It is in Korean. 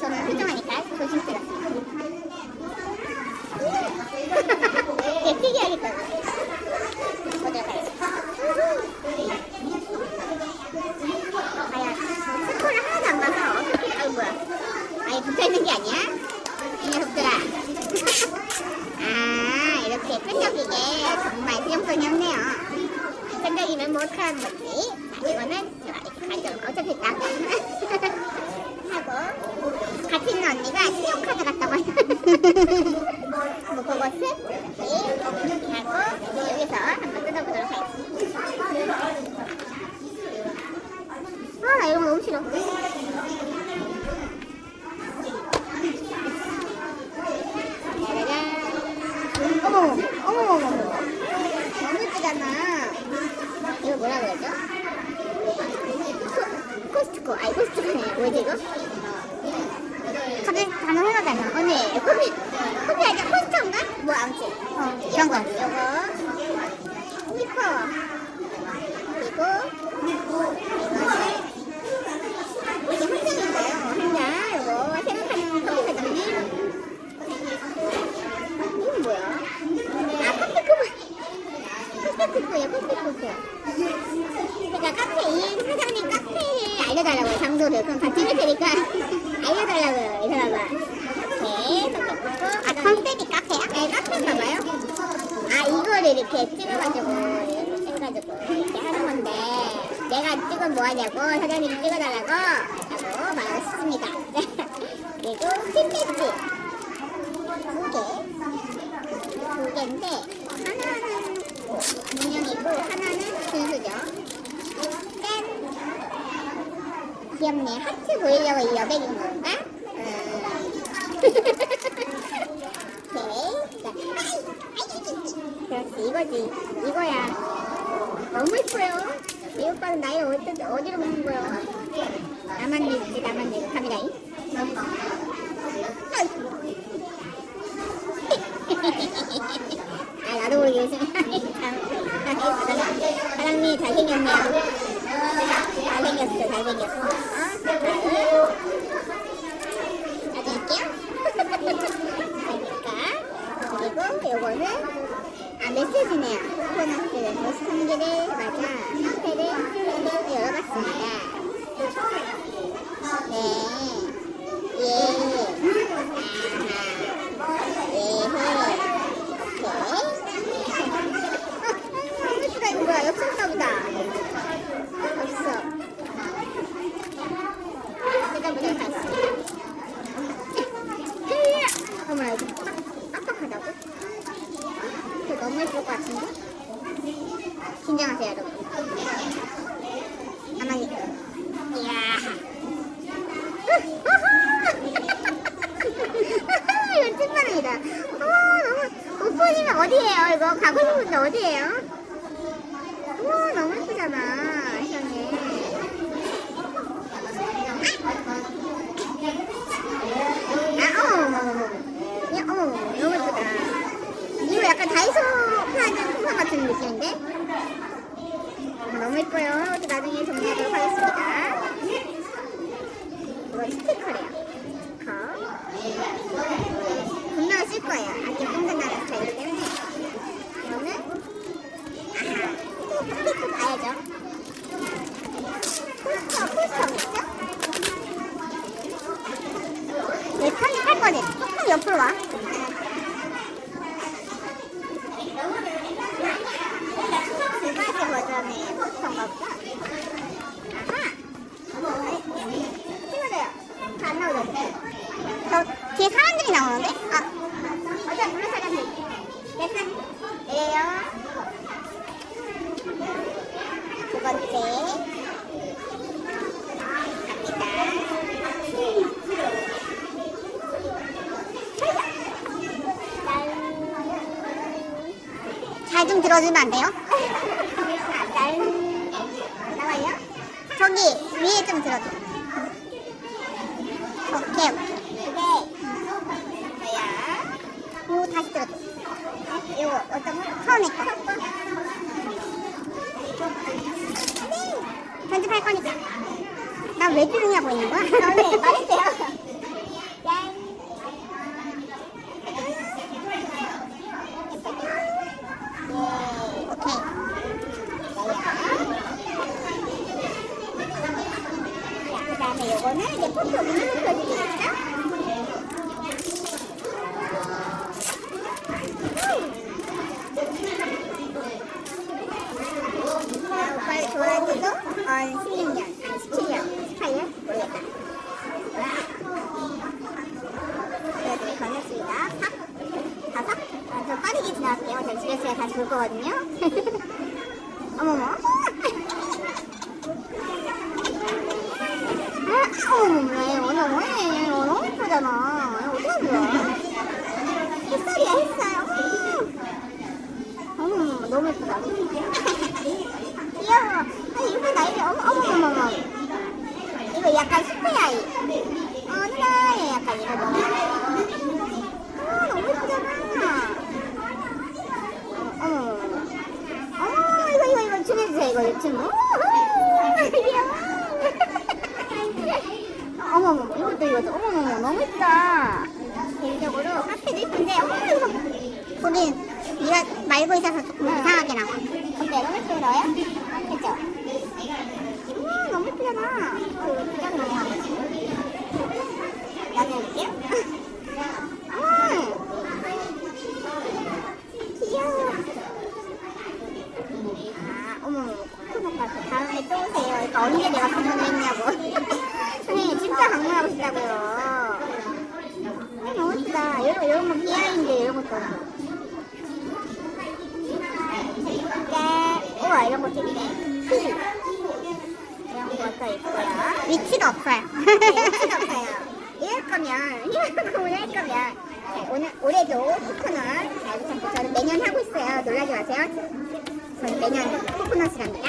저는 표정하니까 조심스럽습니다. 예, 예 특이하겠다. 어디 가야지? 아야, 스코를 하나도 안 봐서 아이 뭐야. 아예 붙어있는 게 아니야? 이 녀석들아. 아, 이렇게 끈적이게 정말 수용성이 없네요. 끈적이면 뭐 뭘 하는 거지? 아, 이거는 제가 이렇게 가져올까? 어차피 딱. 아, 나 이런 거 너무 싫어. 어머, 어머, 어머, 어머. 너무 예쁘잖아. 이거 뭐라 그러죠? 코- 코스트코. 아니, 코스트코네. 뭐지, 이거? 갑자기 단어 생각이 안 나. 언니, 커피, 커피 아니야? 코스트인가? 뭐, 아무튼. 어, 이런 거. 이거. 스티커. 그리고, 이것은 이게 한 장인가요? 한 장. 이거 생각하는 커피 사장님. 이건 뭐야? 아, 커피 쿠폰. 커피 쿠폰이야, 커피 쿠폰. 그러니까 카페, 이 사장님 카페에 장소를. 그럼 다 찍을 테니까 알려달라고요, 이 사람아. 오케이. 아, 컨셉이 카페야? 네, 카페인가 봐요. 아, 이거를 이렇게 찍어가지고, 이렇게 찍어가지고, 이렇게 하는 건데, 내가 찍으면 뭐하냐고, 사장님이 찍어달라고, 라고 말했습니다. 그리고 핀배지. 두 개. 두 개인데, 하나는 인형이고, 하나는 분수죠. 짠! 귀엽네. 하트 보이려고 이 여백인 건가? 음. 그렇지, 이거지. 이거야. 너무 예뻐요. 이 오빠는 나이 어디, 어디로 먹는 거야? 나만 믿지, 나만 믿지. 카메라인. 아, 나도 모르게 웃음. 사장님이 잘생겼네요. 잘생겼어, 잘생겼어. 어? 그러니까 그리고 요거는 아 메시지네요. 코코넛 메시지를 맞아 카페를 열어봤습니다. 네. 예. 아하. 예. 오케이. 예쁘다 이거 뭐야? 엽서인가 보다. 엽서. 뜯어보도록 하겠습니다. 이거 빡- 빡빡하다고? 이거 너무 예쁠 것 같은데? 긴장하세요 여러분. 가만히 이야. 이거 찐만합니다. 어 너무 오프닝은 어디에요 이거? 가고 싶은데 어디에요? 우와 너무 예쁘잖아 형님 아, 어머, 어머, 어머. 야, 어머, 너무 예쁘다. 이거 약간 다이소 파는 쿠팡 같은 느낌인데? 어, 너무 예뻐요. 또 나중에 정리하도록 하겠습니다. 이건 스티커래요. 스티커. 분명히 쓸 거예요. 아직 꼼꼼한 스타일이기 때문에. 이거는, 아하. 스티커 봐야죠. 포스터, 포스터 있죠? 내 편이 할 거네. 조금 옆으로 와. 두 가지 버전의 포스터인가 보다. 아하. 찍어줘요. 다안 나오죠? 저 뒤에 사람들이 나오는데? 아. 어제 물론 사람들. 됐어. 내려요. 두 번째. 갑니다. 잘 좀 들어주면 안 돼요? 짤. 나와요? 저기 위에 좀 들어줘. 오케이, 오케이. 이거 다시 들어줘. 이거 어떤 거? 처음에 거. 네. 편집할 거니까. 나왜 들으냐고 있는 거야? 너네 말해주 16년, 아니 17년, 18년 모르겠다. 보여드릴 건이었습니다. 사, 다섯? 아, 저 빠르게 지나갈게요. 저 집에 제가 다시 볼 거거든요. 어머머. 아, 어머머, 오늘 오늘 오늘 예쁘잖아. 어떡하냐. 너무 예쁘다. 개인적으로 카페도 예쁜데, 어머. 거긴 네가 말고 있어서 조금 이상하게 나와. 어때? 너무 예쁘더라요? 그쵸? 음, 너무 예쁘잖아. 그. 음. 아, 다음에 또 오세요. 그러니까 언제 내가 방문을 했냐고. 선생님, 진짜 방문하고 싶다고요. 아, 너무 예쁘다. 이런, 것도. 짠. 우와, 이런 것도 있네. 피. 이런 것도 있고요. 위치가 없어요. 네, 위치가 없어요. 이럴 거면, 이럴 거면. 자, 오늘, 올해도 코코넛. 자, 여기 저는 매년 하고 있어요. 놀라지 마세요. 저는 매년 코코넛이랍니다.